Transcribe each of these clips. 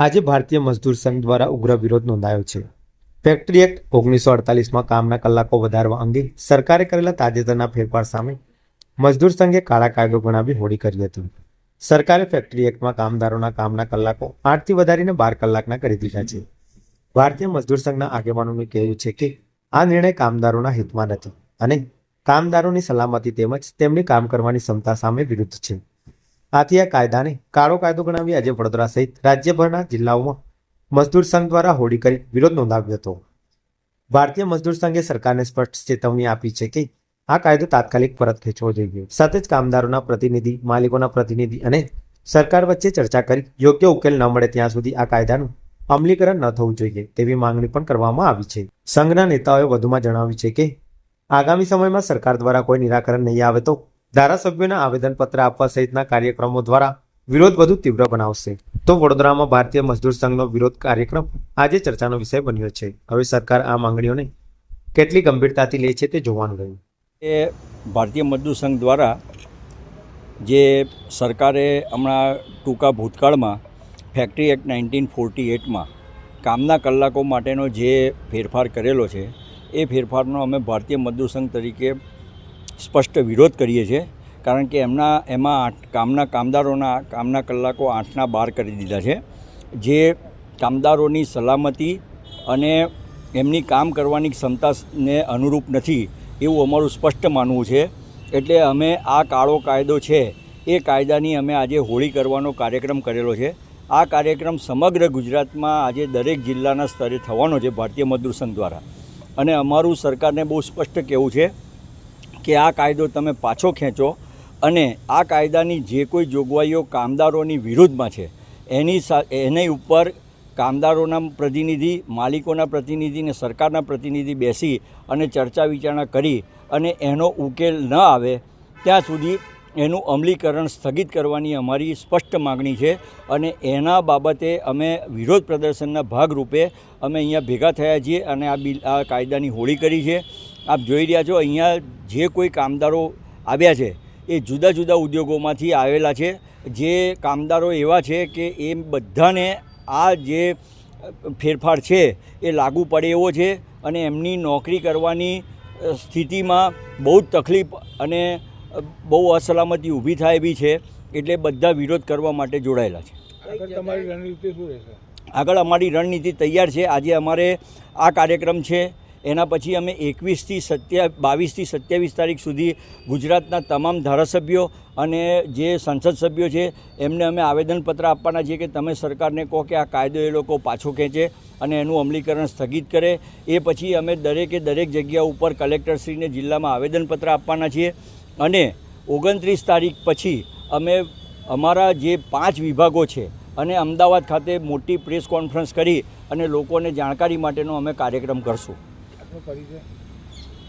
આજે ભારતીય મજદૂર સંઘ દ્વારા ઉગ્ર વિરોધ નોંધાયો છે. ફેક્ટરી એક્ટ ઓગણીસો અડતાલીસમાં કામના કલાકો વધારવા અંગે સરકારે કરેલા તાજેતરના ફેરફાર સામે મજદૂર સંઘે કાળા કાયદો ગણાવી હોળી કરી હતી. સરકારે ફેક્ટરી એક્ટમાં કામદારોના કામના કલાકો આઠથી વધારીને બાર કલાકના કરી દીધા છે. ભારતીય મજદૂર સંઘના આગેવાનોનું કહેવું છે કે આ નિર્ણય કામદારોના હિતમાં નથી અને કામદારોની સલામતી તેમજ તેમની કામ કરવાની ક્ષમતા સામે વિરુદ્ધ છે. આથી આ કાયદાને કાળો કાયદો ગણાવી આજે વડોદરા સહિત રાજ્યભરના જિલ્લાઓમાં મજદૂર સંઘ દ્વારા હોડી કરી વિરોધ નોંધાવ્યો હતો. ભારતીય મજદૂર સંઘે સરકારને સ્પષ્ટ ચેતવણી આપી છે કે આ કાયદો તાત્કાલિક પરત ખેંચવો જોઈએ. સાથે જ કામદારોના પ્રતિનિધિ, માલિકોના પ્રતિનિધિ અને સરકાર વચ્ચે ચર્ચા કરી યોગ્ય ઉકેલ ન મળે ત્યાં સુધી આ કાયદાનું અમલીકરણ ન થવું જોઈએ તેવી માંગણી પણ કરવામાં આવી છે. સંઘના નેતાઓએ વધુમાં જણાવ્યું છે કે આગામી સમયમાં સરકાર દ્વારા કોઈ નિરાકરણ નહીં આવે તો ધારાસભ્યોને આવેદનપત્ર આપવા સહિતના કાર્યક્રમો દ્વારા વિરોધ વધુ તીવ્ર બનાવશે. તો વડોદરામાં ભારતીય મજદૂર સંઘનો વિરોધ કાર્યક્રમ આજે ચર્ચાનો વિષય બન્યો છે. હવે સરકાર આ માંગણીઓને કેટલી ગંભીરતાથી લે છે તે જોવાનું રહ્યું. એ ભારતીય મજદૂર સંઘ દ્વારા જે સરકારે હમણાં ટૂંકા ભૂતકાળમાં ફેક્ટરી એક્ટ નાઇન્ટીન ફોર્ટી એટમાં કામના કલાકો માટેનો જે ફેરફાર કરેલો છે, એ ફેરફારનો અમે ભારતીય મજદૂર સંઘ તરીકે સ્પષ્ટ વિરોધ કરીએ છીએ, કારણ કે એમના, એમાં આઠ કામના કામદારોના, કામના કલાકો આઠના બાર કરી દીધા છે. જે કામદારોની સલામતી અને એમની કામ કરવાની ક્ષમતાને અનુરૂપ નથી, એવું અમારું સ્પષ્ટ માનવું છે. એટલે અમે આ કાળો કાયદો છે, એ કાયદાની અમે આજે હોળી કરવાનો કાર્યક્રમ કરેલો છે. આ કાર્યક્રમ સમગ્ર ગુજરાતમાં આજે દરેક જિલ્લાના સ્તરે થવાનો છે, ભારતીય મજદૂર સંઘ દ્વારા. અને અમારું સરકારને બહુ સ્પષ્ટ કહેવું છે કે આ કાયદો તમે પાછો ખેંચો અને આ કાયદાની જે કોઈ જોગવાઈઓ કામદારોની વિરુદ્ધમાં છે, એની એની ઉપર કામદારોના પ્રતિનિધિ, માલિકોના પ્રતિનિધિને સરકારના પ્રતિનિધિ બેસી અને ચર્ચા વિચારણા કરી અને એનો ઉકેલ ન આવે, ત્યાં સુધી એનું અમલીકરણ સ્થગિત કરવાની અમારી સ્પષ્ટ માગણી છે અને એના બાબતે અમે વિરોધ પ્રદર્શનના ભાગરૂપે અમે અહીંયા ભેગા થયા છીએ અને આ બિલ, આ કાયદાની હોળી કરી છે. આપ જોઈ રહ્યા છો અહીંયા જે કોઈ કામદારો આવ્યા છે એ જુદા જુદા ઉદ્યોગોમાંથી આવેલા છે. જે કામદારો એવા છે કે એ બધાને આ જે ફેરફાર છે એ લાગુ પડે એવો છે અને એમની નોકરી કરવાની સ્થિતિમાં બહુ જ તકલીફ અને બહુ અસલામતી ઊભી થાય એવી છે એટલે બધા વિરોધ કરવા માટે જોડાયેલા છે. આગળ અમારી રણનીતિ તૈયાર છે. આજે અમારે આ કાર્યક્રમ છે એના પછી અમે એકવીસથી સત્યા બાવીસથી સત્યાવીસ તારીખ સુધી ગુજરાતના તમામ ધારાસભ્યો અને જે સંસદ સભ્યો છે, એમને અમે આવેદનપત્ર આપવાના છીએ કે તમે સરકારને કહો કે આ કાયદો એ લોકો પાછો ખેંચે અને એનું અમલીકરણ સ્થગિત કરે. એ પછી અમે દરેકે દરેક જગ્યા ઉપર કલેક્ટરશ્રીને જિલ્લામાં આવેદનપત્ર આપવાના છીએ અને ઓગણત્રીસ તારીખ પછી અમે અમારા જે પાંચ વિભાગો છે અને અમદાવાદ ખાતે મોટી પ્રેસ કોન્ફરન્સ કરી અને લોકોને જાણકારી માટેનો અમે કાર્યક્રમ કરશું.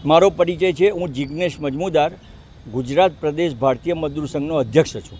મારો પરિચય છે હું જિજ્ઞેશ મજમુદાર ગુજરાત પ્રદેશ ભારતીય મજદૂર સંઘનો અધ્યક્ષ છું.